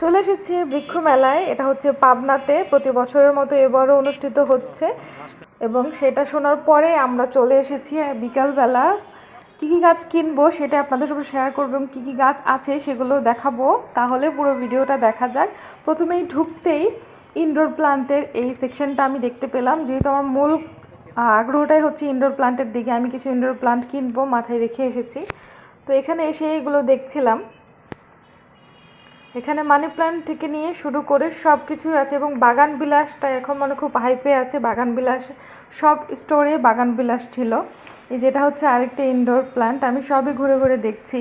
চলে এসেছি বৃক্ষ মেলায় এটা হচ্ছে পাবনাতে, প্রতি বছরের মতো এবারও অনুষ্ঠিত হচ্ছে। এবং সেটা শোনার পরে আমরা চলে এসেছি বিকালবেলা। কী কী গাছ কিনবো সেটা আপনাদের সঙ্গে শেয়ার করব এবং কী কী গাছ আছে সেগুলো দেখাবো। তাহলে পুরো ভিডিওটা দেখা যাক। প্রথমেই ঢুকতেই ইনডোর প্লান্টের এই সেকশনটা আমি দেখতে পেলাম। যেহেতু আমার মূল আগ্রহটাই হচ্ছে ইনডোর প্লান্টের দিকে। আমি কিছু ইনডোর প্লান্ট কিনবো, মাথায় রেখে এসেছি। তো এখানে এসে এগুলো দেখছিলাম। এখানে মানি প্ল্যান্ট থেকে নিয়ে শুরু করে সব কিছুই আছে এবং বাগান বিলাসটা এখন মানে খুব হাইপে আছে। বাগান বিলাস, সব স্টোরে বাগান বিলাস ছিল। এই যেটা হচ্ছে আরেকটা ইনডোর প্ল্যান্ট আমি সবই ঘুরে ঘুরে দেখছি।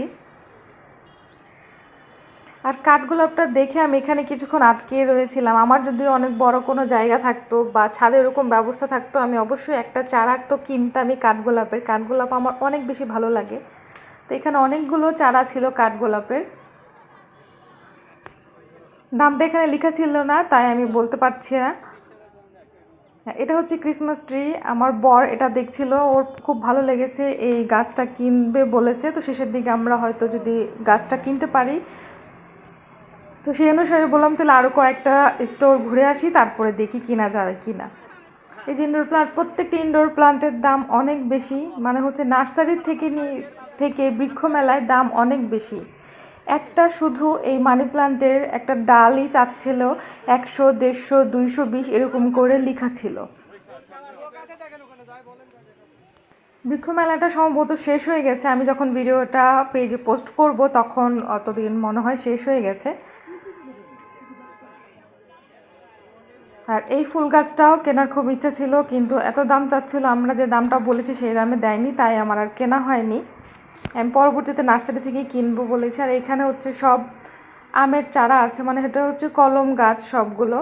আর কাঠগোলাপটা দেখে আমি এখানে কিছুক্ষণ আটকে রয়েছিলাম। আমার যদি অনেক বড় কোনো জায়গা থাকতো বা ছাদে এরকম ব্যবস্থা থাকতো, আমি অবশ্যই একটা চারা তো কিনতামই কাঠগোলাপের। কাঠগোলাপ আমার অনেক বেশি ভালো লাগে। তো এখানে অনেকগুলো চারা ছিল কাঠগোলাপের। দামটা এখানে লেখা ছিল না তাই আমি বলতে পারছি না। হ্যাঁ, এটা হচ্ছে ক্রিসমাস ট্রি আমার বর এটা দেখছিল ওর খুব ভালো লেগেছে এই গাছটা কিনবে বলেছে। তো শেষের দিকে আমরা হয়তো যদি গাছটা কিনতে পারি। তো সেই অনুসারে বললাম তাহলে আরও কয়েকটা স্টোর ঘুরে আসি তারপরে দেখি কিনা যাবে কিনা। এই যে ইনডোর প্লান্ট প্রত্যেকটি ইনডোর প্লান্টের দাম অনেক বেশি। মানে হচ্ছে নার্সারির থেকে নিয়ে থেকে বৃক্ষ মেলায় দাম অনেক বেশি। একটা শুধু এই মানি প্লান্টের একটা ডালই চাচ্ছিল একশো, দেড়শো, দুইশো, বিশ এরকম করে লেখা ছিল। বৃক্ষ মেলাটা সম্ভবত শেষ হয়ে গেছে। আমি যখন ভিডিওটা পেজে পোস্ট করব, তখন অতদিন মনে হয় শেষ হয়ে গেছে। আর এই ফুল গাছটাও কেনার খুব ইচ্ছা ছিল, কিন্তু এত দাম চাচ্ছিল, আমরা যে দামটা বলেছি সেই দামে দেয়নি, তাই আমার আর কেনা হয়নি। আমি পরবর্তীতে নার্সারি থেকে কিনবো বলেছি। আর এখানে হচ্ছে সব আমের চারা আছে মানে এটা হচ্ছে কলম গাছ সবগুলো।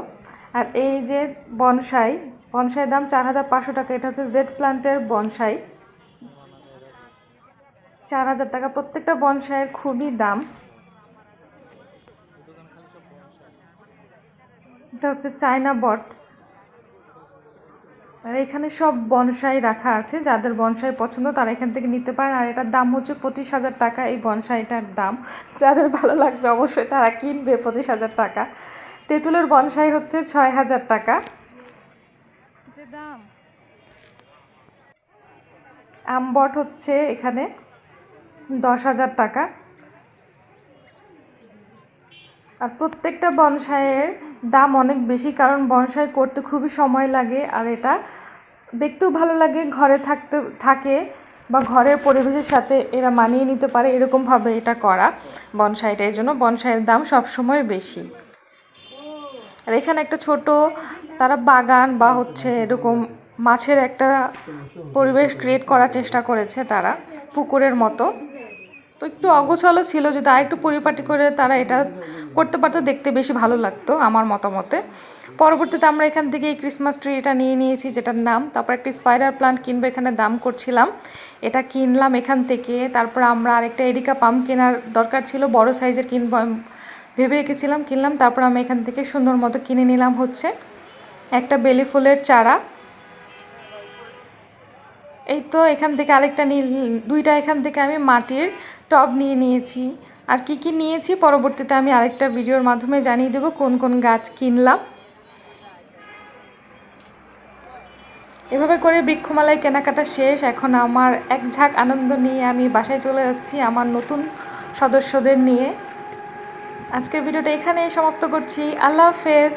আর এই যে বনসাই বনসাই দাম চার হাজার পাঁচশো টাকা, এটা হচ্ছে জেড প্লান্টের বনসাই। চার হাজার টাকা, প্রত্যেকটা বনসাইয়ের খুবই দাম। এটা হচ্ছে চায়না বট। আর এখানে সব বনসাই রাখা আছে যাদের বনসাই পছন্দ তারা এখান থেকে নিতে পারেন। আর এটার দাম হচ্ছে পঁচিশ হাজার টাকা এই বনসাইটার দাম। যাদের ভালো লাগবে অবশ্যই তারা কিনবে পঁচিশ হাজার টাকা। তেঁতুলের বনসাই হচ্ছে ছয় হাজার টাকা। যে দাম? আমবট হচ্ছে এখানে দশ হাজার টাকা। আর প্রত্যেকটা বনসাইয়ের দাম অনেক বেশি কারণ বনসাই করতে খুবই সময় লাগে। আর এটা দেখতেও ভালো লাগে, ঘরে থাকতে, থাকে বা ঘরের পরিবেশের সাথে এরা মানিয়ে নিতে পারে, এরকমভাবে এটা করা বনসাইটা। এই জন্য বনসাইয়ের দাম সবসময় বেশি। আর এখানে একটা ছোট, তারা বাগান বা হচ্ছে এরকম মাছের একটা পরিবেশ ক্রিয়েট করার চেষ্টা করেছে তারা, পুকুরের মতো। তো একটু অগোছালো ছিল যদি আরেকটু পরিপাটি করে তারা এটা করতে পারতো, দেখতে বেশি ভালো লাগতো আমার মতামতে। পরবর্তীতে আমরা এখান থেকে এই ক্রিসমাস ট্রি এটা নিয়ে নিয়েছি, যেটার নাম। তারপর একটি স্পাইডার প্লান্ট কিনবো, এখানে দাম করছিলাম। এটা কিনলাম এখান থেকে। তারপর আমরা আরেকটা এরিকা পাম্প কেনার দরকার ছিল, বড় সাইজের কিনবো ভেবে রেখেছিলাম, কিনলাম। তারপর আমি এখান থেকে সুন্দর মতো কিনে নিলাম হচ্ছে। একটা বেলি ফুলের চারা। এই তো এখান থেকে আরেকটা নীল, দুইটা এখান থেকে আমি মাটির টব নিয়ে নিয়েছি। আর কি কি নিয়েছি পরবর্তীতে আমি আরেকটা ভিডিওর মাধ্যমে জানিয়ে দেবো কোন কোন গাছ কিনলাম। এভাবে করে বৃক্ষমালায় কেনাকাটা শেষ। এখন আমার এক ঝাঁক আনন্দ নিয়ে আমি বাসায় চলে যাচ্ছি আমার নতুন সদস্যদের নিয়ে। আজকের ভিডিওটা এখানেই সমাপ্ত করছি। আল্লাহ হাফেজ।